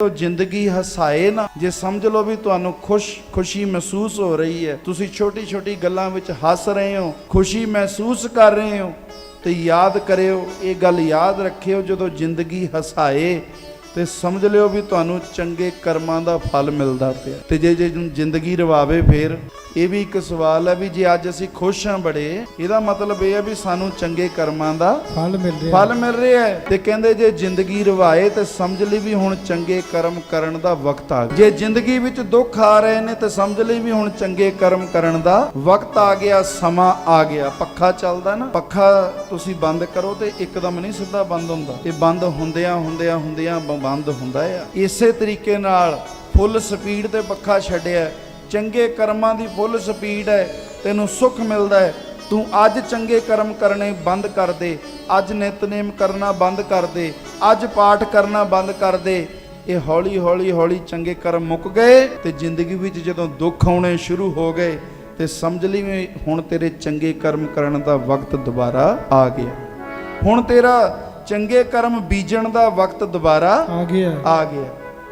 ਤੋ ਜ਼ਿੰਦਗੀ ਹਸਾਏ ਨਾ, ਜੇ ਸਮਝ ਲਓ ਵੀ ਤੁਹਾਨੂੰ ਖੁਸ਼, ਖੁਸ਼ੀ ਮਹਿਸੂਸ ਹੋ ਰਹੀ ਹੈ। ਤੁਸੀਂ ਛੋਟੀ ਛੋਟੀ ਗੱਲਾਂ ਵਿੱਚ ਹੱਸ ਰਹੇ ਹੋ, ਖੁਸ਼ੀ ਮਹਿਸੂਸ ਕਰ ਰਹੇ ਹੋ, ਤੇ ਯਾਦ ਕਰਿਓ, ਇਹ ਗੱਲ ਯਾਦ ਰੱਖਿਓ, ਜਦੋਂ ਜ਼ਿੰਦਗੀ ਹਸਾਏ, ਤੇ ਸਮਝ ਲਿਓ ਵੀ ਤੁਹਾਨੂੰ ਚੰਗੇ ਕਰਮਾਂ ਦਾ ਫਲ ਮਿਲਦਾ ਪਿਆ। ਤੇ ਜੇ ਜੇ ਜ਼ਿੰਦਗੀ ਰਵਾਵੇ ਫੇਰ ਇਹ ਵੀ ਇੱਕ ਸਵਾਲ ਹੈ ਵੀ ਜੇ ਅੱਜ ਅਸੀਂ ਖੁਸ਼ ਹਾਂ ਬੜੇ ਇਹਦਾ ਮਤਲਬ ਇਹ ਹੈ ਵੀ ਸਾਨੂੰ ਚੰਗੇ ਕਰਮਾਂ ਦਾ ਫਲ ਮਿਲ ਰਿਹਾ ਫਲ ਮਿਲ ਰਿਹਾ ਹੈ। ਤੇ ਕਹਿੰਦੇ ਜੇ ਜ਼ਿੰਦਗੀ ਰਵਾਏ ਤੇ ਸਮਝ ਲਈ ਵੀ ਹੁਣ ਚੰਗੇ ਕਰਮ ਕਰਨ ਦਾ ਵਕਤ ਆ ਗਿਆ। ਜੇ ਜ਼ਿੰਦਗੀ ਵਿੱਚ ਦੁੱਖ ਆ ਰਹੇ ਨੇ ਤੇ ਸਮਝ ਲਈ ਵੀ ਹੁਣ ਚੰਗੇ ਕਰਮ ਕਰਨ ਦਾ ਵਕਤ ਆ ਗਿਆ ਸਮਾਂ ਆ ਗਿਆ। ਪੱਖਾ ਚੱਲਦਾ ਨਾ। ਪੱਖਾ ਤੁਸੀਂ ਬੰਦ ਕਰੋ ਤੇ ਇੱਕਦਮ ਨਹੀਂ ਸਿੱਧਾ ਬੰਦ ਹੁੰਦਾ। ਇਹ ਬੰਦ ਹੁੰਦਿਆਂ ਹੁੰਦਿਆਂ ਹੁੰਦਿਆਂ ਬੰਦ ਹੁੰਦਾ ਆ। ਇਸੇ ਤਰੀਕੇ ਨਾਲ ਫੁੱਲ ਸਪੀਡ ਤੇ ਪੱਖਾ ਛੱਡਿਆ। ਚੰਗੇ ਕਰਮਾਂ ਦੀ ਫੁੱਲ ਸਪੀਡ ਹੈ ਤੈਨੂੰ ਸੁੱਖ ਮਿਲਦਾ ਹੈ। ਤੂੰ ਅੱਜ ਚੰਗੇ ਕਰਮ ਕਰਨੇ ਬੰਦ ਕਰ ਦੇ। ਅੱਜ ਨਿਤਨੇਮ ਕਰਨਾ ਬੰਦ ਕਰ ਦੇ। ਅੱਜ ਪਾਠ ਕਰਨਾ ਬੰਦ ਕਰ ਦੇ। ਇਹ ਹੌਲੀ ਹੌਲੀ ਹੌਲੀ ਚੰਗੇ ਕਰਮ ਮੁੱਕ ਗਏ ਤੇ ਜ਼ਿੰਦਗੀ ਵਿੱਚ ਜਦੋਂ ਦੁੱਖ ਆਉਣੇ ਸ਼ੁਰੂ ਹੋ ਗਏ ਤੇ ਸਮਝ ਲਈ ਹੁਣ ਤੇਰੇ ਚੰਗੇ ਕਰਮ ਕਰਨ ਦਾ ਵਕਤ ਦੁਬਾਰਾ ਆ ਗਿਆ। ਹੁਣ ਤੇਰਾ ਚੰਗੇ ਕਰਮ ਬੀਜਣ ਦਾ ਵਕਤ ਦੁਬਾਰਾ ਆ ਗਿਆ। ਆ ਗਿਆ।